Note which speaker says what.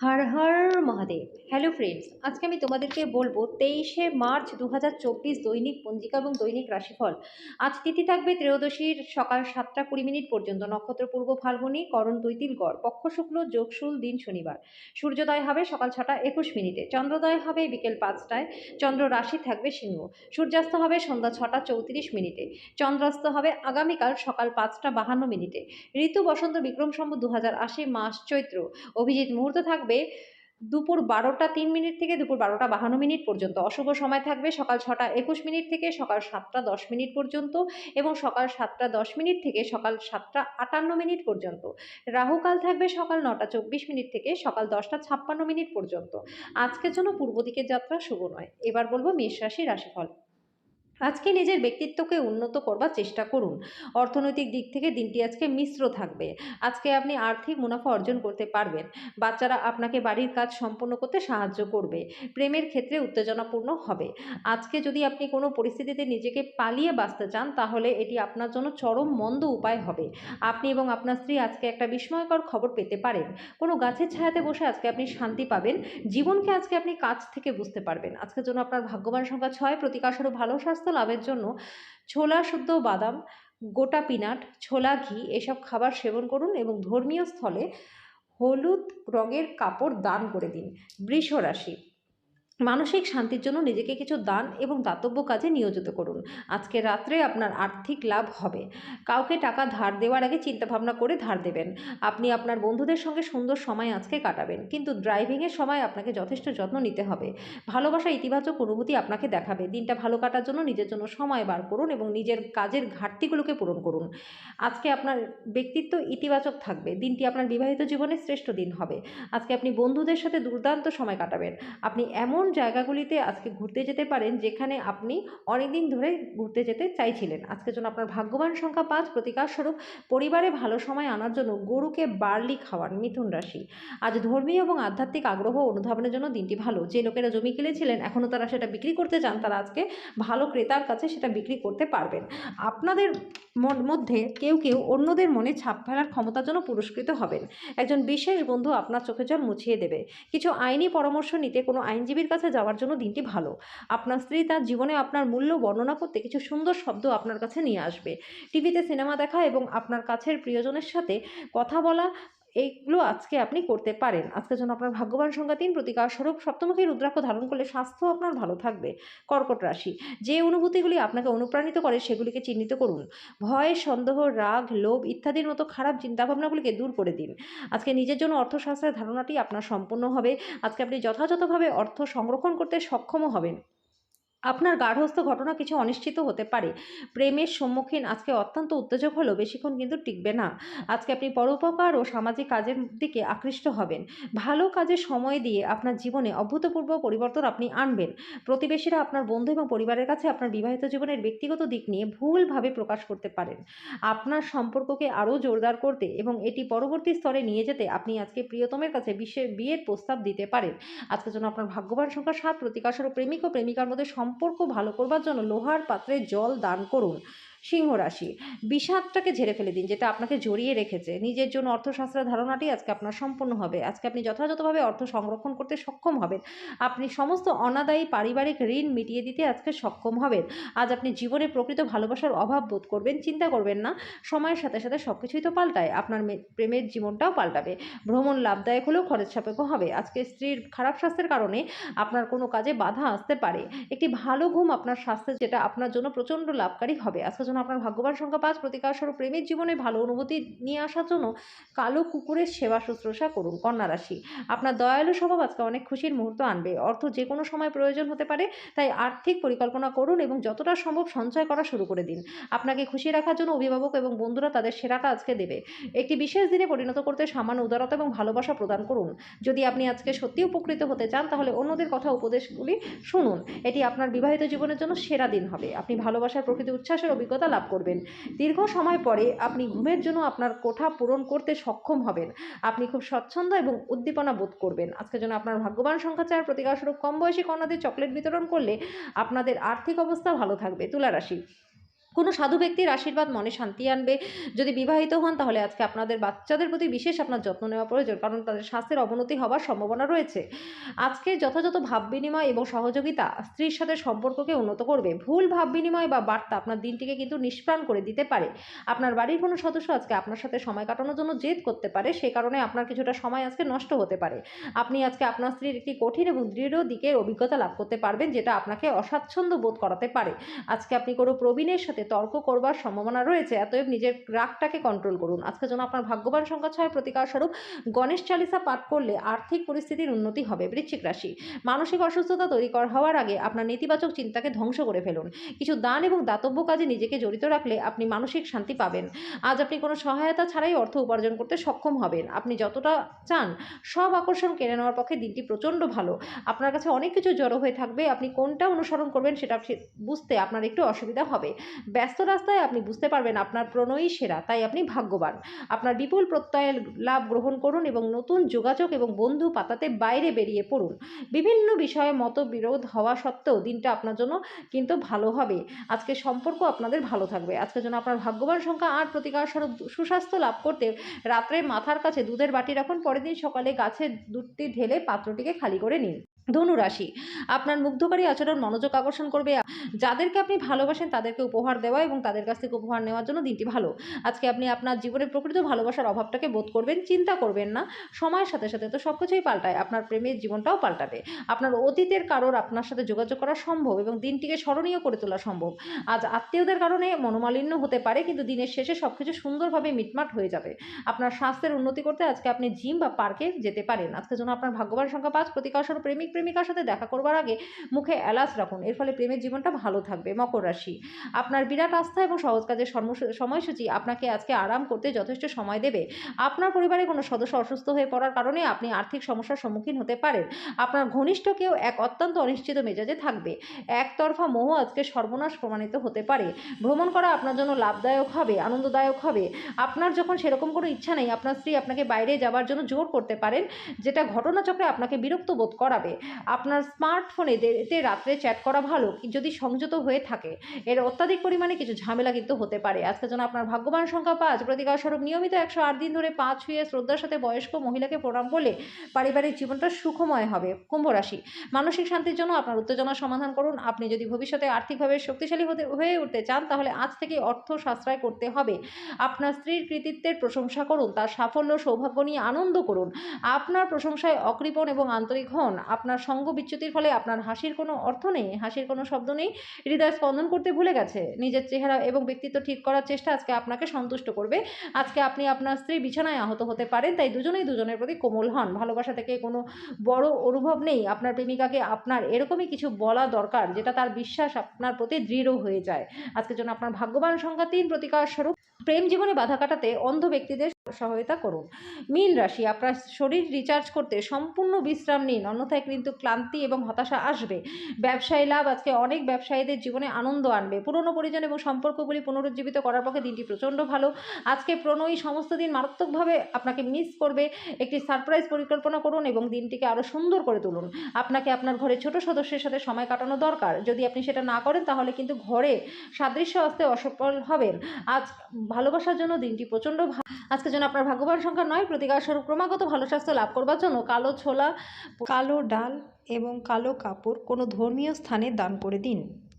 Speaker 1: Har Har Mahadev. Hello friends আজকে আমি তোমাদেরকে বলব তেইশে মার্চ দু হাজার চব্বিশ দৈনিক পঞ্জিকা এবং দৈনিক রাশিফল। আজ তিথি থাকবে ত্রয়োদশীর সকাল সাতটা কুড়ি মিনিট পর্যন্ত। নক্ষত্র, পূর্ব ফাল্গুনি, করণ তৈতিল গড়, পক্ষ শুক্ল যোগশুল দিন, শনিবার। সূর্যোদয় হবে সকাল ছটা একুশ মিনিটে। চন্দ্রোদয় হবে বিকেল পাঁচটায়। চন্দ্র রাশি থাকবে সিংহ। সূর্যাস্ত হবে সন্ধ্যা ছটা চৌত্রিশ মিনিটে। চন্দ্রাস্ত হবে আগামীকাল সকাল পাঁচটা বাহান্ন মিনিটে। ঋতু বসন্ত বিক্রম সম্ভব দু হাজার আশি মাস চৈত্র। অভিজিৎ মুহূর্ত থাকবে দুপুর বারোটা তিন মিনিট থেকে দুপুর বারোটা বাহান্ন মিনিট পর্যন্ত। অশুভ সময় থাকবে সকাল ছটা একুশ মিনিট থেকে সকাল সাতটা দশ মিনিট পর্যন্ত এবং সকাল সাতটা দশ মিনিট থেকে সকাল সাতটা আটান্ন মিনিট পর্যন্ত। রাহুকাল থাকবে সকাল নটা চব্বিশ মিনিট থেকে সকাল দশটা ছাপ্পান্ন মিনিট পর্যন্ত। আজকের জন্য পূর্ব দিকের যাত্রা শুভ নয়। এবার বলব মেষ রাশি রাশিফল। আজকে নিজের ব্যক্তিত্বকে উন্নত করবার চেষ্টা করুন। অর্থনৈতিক দিক থেকে দিনটি আজকে মিশ্র থাকবে। আজকে আপনি আর্থিক মুনাফা অর্জন করতে পারবেন। বাচ্চারা আপনাকে বাড়ির কাজ সম্পন্ন করতে সাহায্য করবে। প্রেমের ক্ষেত্রে উত্তেজনাপূর্ণ হবে। আজকে যদি আপনি কোনো পরিস্থিতিতে নিজেকে পালিয়ে বাঁচতে চান, তাহলে এটি আপনার জন্য চরম মন্দ উপায় হবে। আপনি এবং আপনার স্ত্রী আজকে একটা বিস্ময়কর খবর পেতে পারেন। কোনো গাছের ছায়াতে বসে আজকে আপনি শান্তি পাবেন। জীবনকে আজকে আপনি কাছ থেকে বুঝতে পারবেন। আজকের জন্য আপনার ভাগ্যবান সংখ্যা ছয়। প্রতিকাশরও ভালো স্বাস্থ্য। লাভের জন্য ছোলা শুদ্ধ বাদাম, গোটা পিনাট, ছোলা, ঘি এসব খাবার সেবন করুন এবং ধর্মীয় স্থলে হলুদ রঙের কাপড় দান করে দিন। বৃষ রাশি মানসিক শান্তির জন্য নিজেকে কিছু দান এবং দাতব্য কাজে নিয়োজিত করুন। আজকে রাত্রে আপনার আর্থিক লাভ হবে। কাউকে টাকা ধার দেওয়ার আগে চিন্তাভাবনা করে ধার দেবেন। আপনি আপনার বন্ধুদের সঙ্গে সুন্দর সময় আজকে কাটাবেন। কিন্তু ড্রাইভিংয়ের সময় আপনাকে যথেষ্ট যত্ন নিতে হবে। ভালোবাসা ইতিবাচক অনুভূতি আপনাকে দেখাবে। দিনটা ভালো কাটার জন্য নিজের জন্য সময় বার করুন এবং নিজের কাজের ঘাটতিগুলোকে পূরণ করুন। আজকে আপনার ব্যক্তিত্ব ইতিবাচক থাকবে। দিনটি আপনার বিবাহিত জীবনের শ্রেষ্ঠ দিন হবে। আজকে আপনি বন্ধুদের সাথে দুর্দান্ত সময় কাটাবেন। আপনি এমন জায়গাগুলিতে আজকে ঘুরতে যেতে পারেন যেখানে আপনি অনেকদিন ধরে ঘুরতে যেতে চাইছিলেন। আজকের জন্য আপনার ভাগ্যবান সংখ্যা পাঁচ। প্রতিকার স্বরূপ পরিবারে ভালো সময় আনার জন্য গরুকে বার্লি খাওয়ান মিথুন রাশি। আজ ধর্মীয় এবং আধ্যাত্মিক আগ্রহ অনুধাবনের জন্য দিনটি ভালো। যে লোকেরা জমি কিনেছিলেন, এখনও তারা সেটা বিক্রি করতে চান, তারা আজকে ভালো ক্রেতার কাছে সেটা বিক্রি করতে পারবেন। আপনাদের মধ্যে কেউ কেউ অন্যদের মনে ছাপ ফেলার ক্ষমতার জন্য পুরস্কৃত হবেন। একজন বিশেষ বন্ধু আপনার চোখে জল মুছিয়ে দেবে। কিছু আইনি পরামর্শ নিতে কোনো আইনজীবীর যাওয়ার জন্য দিনটি ভালো। আপনার স্ত্রী তার জীবনে আপনার মূল্য বর্ণনা করতে কিছু সুন্দর শব্দ আপনার কাছে নিয়ে আসবে। টিভিতে সিনেমা দেখা এবং আপনার কাছের প্রিয়জনের সাথে কথা বলা এইগুলো আজকে আপনি করতে পারেন। আজকের জন্য আপনার ভাগ্যবান সংখ্যা তিন, প্রতিকার স্বরূপ সপ্তমুখী রুদ্রাক্ষ ধারণ করলে স্বাস্থ্য আপনার ভালো থাকবে। কর্কট রাশি, যে অনুভূতিগুলি আপনাকে অনুপ্রাণিত করে সেগুলিকে চিহ্নিত করুন। ভয়, সন্দেহ, রাগ, লোভ ইত্যাদির মতো খারাপ চিন্তাভাবনাগুলিকে দূর করে দিন। আজকে নিজের জন্য অর্থশাস্ত্রের ধারণাটি আপনার সম্পূর্ণ হবে। আজকে আপনি যথাযথভাবে অর্থ সংরক্ষণ করতে সক্ষমও হবেন। আপনার গার্হস্থ ঘটনা কিছু অনিশ্চিত হতে পারে। প্রেমের সম্মুখীন আজকে অত্যন্ত উত্তেজক হলেও বেশিক্ষণ কিন্তু টিকবে না। আজকে আপনি পরোপকার ও সামাজিক কাজের দিকে আকৃষ্ট হবেন। ভালো কাজে সময় দিয়ে আপনার জীবনে অভূতপূর্ব পরিবর্তন আপনি আনবেন। প্রতিবেশীরা আপনার বন্ধু এবং পরিবারের কাছে আপনার বিবাহিত জীবনের ব্যক্তিগত দিক নিয়ে ভুলভাবে প্রকাশ করতে পারেন। আপনার সম্পর্ককে আরও জোরদার করতে এবং এটি পরবর্তী স্তরে নিয়ে যেতে আপনি আজকে প্রিয়তমের কাছে বিশ্বের বিয়ের প্রস্তাব দিতে পারেন। আজকের জন্য আপনার ভাগ্যবান সংখ্যা সাত প্রতিকাশর প্রেমিক ও প্রেমিকার মধ্যে সম্পর্ক ভালো করবার জন্য লোহার পাত্রে জল দান করুন। সিংহ রাশি। বিষাদটাকে ঝেড়ে ফেলে দিন, যেটা আপনাকে জড়িয়ে রেখেছে। নিজের জন্য অর্থশাস্ত্রের ধারণাটি আজকে আপনার সম্পূর্ণ হবে। আজকে আপনি যথাযথভাবে অর্থ সংরক্ষণ করতে সক্ষম হবেন। আপনি সমস্ত অনাদায়ী পারিবারিক ঋণ মিটিয়ে দিতে আজকে সক্ষম হবেন। আজ আপনি জীবনে প্রকৃত ভালোবাসার অভাব বোধ করবেন, চিন্তা করবেন না। সময়ের সাথে সাথে সব কিছুই তো পাল্টায়, আপনার প্রেমের জীবনটাও পাল্টাবে। ভ্রমণ লাভদায়ক হলেও খরচ সাপেক্ষ হবে। আজকে স্ত্রীর খারাপ স্বাস্থ্যের কারণে আপনার কোনো কাজে বাধা আসতে পারে। একটি ভালো ঘুম আপনার স্বাস্থ্যে, যেটা আপনার জন্য প্রচণ্ড লাভকারী হবে। আজকের জন্য আপনার ভাগ্যবান সংখ্যা পাঁচ, প্রতিকার স্বরূপ প্রেমের জীবনে ভালো অনুভূতি নিয়ে আসার জন্য কালো কুকুরের সেবা শুশ্রূষা করুন, কন্যা রাশি। আপনার দয়ালু স্বভাব আজকে অনেক খুশির মুহূর্ত আনবে। অর্থ যে কোনো সময় প্রয়োজন হতে পারে, তাই আর্থিক পরিকল্পনা করুন এবং যতটা সম্ভব সঞ্চয় করা শুরু করে দিন। আপনাকে খুশি রাখার জন্য অভিভাবক এবং বন্ধুরা তাদের সেরাটা আজকে দেবে। একটি বিশেষ দিনে পরিণত করতে সামান্য উদারতা এবং ভালোবাসা প্রদান করুন। যদি আপনি আজকে সত্যি উপকৃত হতে চান, তাহলে অন্যদের কথা উপদেশগুলি শুনুন। এটি আপনার বিবাহিত জীবনের জন্য সেরা দিন হবে। আপনি ভালোবাসার প্রকৃতি উচ্ছ্বাসের অভিজ্ঞতা লাভ করবেন। দীর্ঘ সময় পরে আপনি ঘুমের জন্য আপনার কোঠা পূরণ করতে সক্ষম হবেন। আপনি খুব স্বচ্ছন্দ এবং উদ্দীপনা বোধ করবেন। আজকের জন্য আপনার ভাগ্যবান সংখ্যা চার প্রতিকারস্বরূপ কম বয়সী কন্যাদের চকলেট বিতরণ করলে আপনাদের আর্থিক অবস্থা ভালো থাকবে। তুলা রাশি। কোনো সাধু ব্যক্তির আশীর্বাদ মনে শান্তি আনবে। যদি বিবাহিত হন, তাহলে আজকে আপনাদের বাচ্চাদের প্রতি বিশেষ আপনার যত্ন নেওয়া প্রয়োজন, কারণ তাদের স্বাস্থ্যের অবনতি হওয়ার সম্ভাবনা রয়েছে। আজকে যথাযথ ভাব বিনিময় এবং সহযোগিতা স্ত্রীর সাথে সম্পর্ককে উন্নত করবে। ভুল ভাব বিনিময় বা বার্তা আপনার দিনটিকে কিন্তু নিষ্প্রাণ করে দিতে পারে। আপনার বাড়ির কোনো সদস্য আজকে আপনার সাথে সময় কাটানোর জন্য জেদ করতে পারে, সে কারণে আপনার কিছুটা সময় আজকে নষ্ট হতে পারে। আপনি আজকে আপনার স্ত্রীর একটি কঠিন এবং দৃঢ় দিকের অভিজ্ঞতা লাভ করতে পারবেন, যেটা আপনাকে অস্বাচ্ছন্দ্য বোধ করাতে পারে। আজকে আপনি কোনো প্রবীণের সাথে তর্ক করবার সম্ভাবনা রয়েছে অতএব নিজের রাগটাকে কন্ট্রোল করুন। আজকে যেন আপনার ভাগ্যবান সংখ্যা ছয় প্রতিকার স্বরূপ গণেশ চালিসা পাঠ করলে আর্থিক পরিস্থিতির উন্নতি হবে। বৃশ্চিক রাশি, মানসিক অসুস্থতা তৈরি করা হওয়ার আগে আপনার নেতিবাচক চিন্তাকে ধ্বংস করে ফেলুন। কিছু দান এবং দাতব্য কাজে নিজেকে জড়িত রাখলে আপনি মানসিক শান্তি পাবেন। আজ আপনি কোনো সহায়তা ছাড়াই অর্থ উপার্জন করতে সক্ষম হবেন। আপনি যতটা চান সব আকর্ষণ কেড়ে নেওয়ার পক্ষে দিনটি প্রচণ্ড ভালো। আপনার কাছে অনেক কিছু জড়ো হয়ে থাকবে। আপনি কোনটা অনুসরণ করবেন সেটা বুঝতে আপনার একটু অসুবিধা হবে। ব্যস্ত রাস্তায় আপনি বুঝতে পারবেন আপনার প্রণয়ী সেরা, তাই আপনি ভাগ্যবান। আপনার বিপুল প্রত্যয়ের লাভ গ্রহণ করুন এবং নতুন যোগাযোগ এবং বন্ধু পাতাতে বাইরে বেরিয়ে পড়ুন। বিভিন্ন বিষয়ে মতবিরোধ হওয়া সত্ত্বেও দিনটা আপনার জন্য কিন্তু ভালো হবে। আজকে সম্পর্ক আপনাদের ভালো থাকবে। আজকের জন্য আপনার ভাগ্যবান সংখ্যা আট, প্রতিকার স্বরূপ সুস্বাস্থ্য লাভ করতে রাত্রে মাথার কাছে দুধের বাটি রাখুন। পরের দিন সকালে গাছে দুধটি ঢেলে পাত্রটিকে খালি করে নিন। ধনু রাশি। আপনার মুগ্ধকারী আচরণ মনোযোগ আকর্ষণ করবে। যাদেরকে আপনি ভালোবাসেন তাদেরকে উপহার দেওয়া এবং তাদের কাছ থেকে উপহার নেওয়ার জন্য দিনটি ভালো। আজকে আপনি আপনার জীবনে প্রকৃত ভালোবাসার অভাবটাকে বোধ করবেন, চিন্তা করবেন না। সময়ের সাথে সাথে তো সব কিছুই পাল্টায়, আপনার প্রেমের জীবনটাও পাল্টাবে। আপনার অতীতের কারোর আপনার সাথে যোগাযোগ করা সম্ভব এবং দিনটিকে স্মরণীয় করে তোলা সম্ভব। আজ আত্মীয়দের কারণে মনোমালিন্য হতে পারে, কিন্তু দিনের শেষে সব কিছু সুন্দরভাবে মিটমাট হয়ে যাবে। আপনার স্বাস্থ্যের উন্নতি করতে আজকে আপনি জিম বা পার্কে যেতে পারেন। আজকে জন্য আপনার ভাগ্যবান সংখ্যা পাঁচ প্রতিকাশর প্রেমিক প্রেমিকার সাথে দেখা করবার আগে মুখে এলাচ রাখুন। এর ফলে প্রেমের জীবনটা ভালো থাকবে। মকর রাশি। আপনার বিরাট আস্থা এবং সহজ কাজের সময়সূচি আপনাকে আজকে আরাম করতে যথেষ্ট সময় দেবে। আপনার পরিবারে কোনো সদস্য অসুস্থ হয়ে পড়ার কারণে আপনি আর্থিক সমস্যার সম্মুখীন হতে পারেন। আপনার ঘনিষ্ঠ কেউ এক অত্যন্ত অনিশ্চিত মেজাজে থাকবে। একতরফা মোহ আজকে সর্বনাশ প্রমাণিত হতে পারে। ভ্রমণ করা আপনার জন্য লাভদায়ক হবে, আনন্দদায়ক হবে। আপনার যখন সেরকম কোনো ইচ্ছা নেই, আপনার স্ত্রী আপনাকে বাইরে যাওয়ার জন্য জোর করতে পারেন, যেটা ঘটনাচক্রে আপনাকে বিরক্ত বোধ করাবে। আপনার স্মার্টফোনে এতে রাত্রে চ্যাট করা ভালো, যদি সংযত হয়ে থাকে। এর অত্যাধিক পরিমাণে কিছু ঝামেলা কিন্তু হতে পারে। আজকে যেন আপনার ভাগ্যবান সংখ্যা পাঁচ প্রতিকার স্বরূপ নিয়মিত একশো আট দিন ধরে পাঁচ ছুঁয়ে শ্রদ্ধার সাথে বয়স্ক মহিলাকে প্রণাম করলে পারিবারিক জীবনটা সুখময় হবে। কুম্ভ রাশি, মানসিক শান্তির জন্য আপনার উত্তেজনার সমাধান করুন। আপনি যদি ভবিষ্যতে আর্থিকভাবে শক্তিশালী হতে, হয়ে উঠতে চান, তাহলে আজ থেকে অর্থ সাশ্রয় করতে হবে। আপনার স্ত্রীর কৃতিত্বের প্রশংসা করুন, তার সাফল্য, সৌভাগ্য নিয়ে আনন্দ করুন। আপনার প্রশংসায় অকৃপণ এবং আন্তরিক হন। আপনার সঙ্গ বিচ্যুতির ফলে আপনার হাসির কোনো অর্থ নেই, হাসির কোনো শব্দ নেই, হৃদয় স্পন্দন করতে ভুলে গেছে। নিজের চেহারা এবং ব্যক্তিত্ব ঠিক করার চেষ্টা আজকে আপনাকে সন্তুষ্ট করবে। আজকে আপনি আপনার স্ত্রী বিছানায় আহত হতে পারেন, তাই দুজনেই দুজনের প্রতি কোমল হন। ভালোবাসা থেকে কোনো বড় অনুভব নেই, আপনার প্রেমিকাকে আপনার এরকমই কিছু বলা দরকার, যেটা তার বিশ্বাস আপনার প্রতি দৃঢ় হয়ে যায়। আজকের জন্য আপনার ভাগ্যবান সংখ্যা তিন প্রতিকার স্বরূপ। প্রেম জীবনে বাধা কাটাতে অন্ধ ব্যক্তিদের সহায়তা করুন। মীন রাশি, আপনার শরীর রিচার্জ করতে সম্পূর্ণ বিশ্রাম নিন। অন্যথায় কিন্তু ক্লান্তি এবং হতাশা আসবে। ব্যবসায়ী লাভ, আজকে অনেক ব্যবসায়ীদের জীবনে আনন্দ আনবে। পুরনো পরিজন এবং সম্পর্কগুলি পুনরুজ্জীবিত করার পক্ষে দিনটি প্রচণ্ড ভালো। আজকে প্রণয়ী সমস্ত দিন মারাত্মকভাবে আপনাকে মিস করবে। একটি সারপ্রাইজ পরিকল্পনা করুন এবং দিনটিকে আরও সুন্দর করে তুলুন। আপনাকে আপনার ঘরে ছোট সদস্যের সাথে সময় কাটানো দরকার। যদি আপনি সেটা না করেন, তাহলে কিন্তু ঘরে সাদৃশ্য আসতে অসফল হবেন। আজ ভালোবাসার জন্য দিনটি প্রচণ্ড ভা- আজকের জন্য আপনার ভাগ্যবান সংখ্যা নয়, প্রতিকার স্বরূপ ক্রমাগত ভালো স্বাস্থ্য লাভ করবার জন্য কালো ছোলা,
Speaker 2: কালো ডাল এবং কালো কাপড় কোনো ধর্মীয় স্থানে দান করে দিন।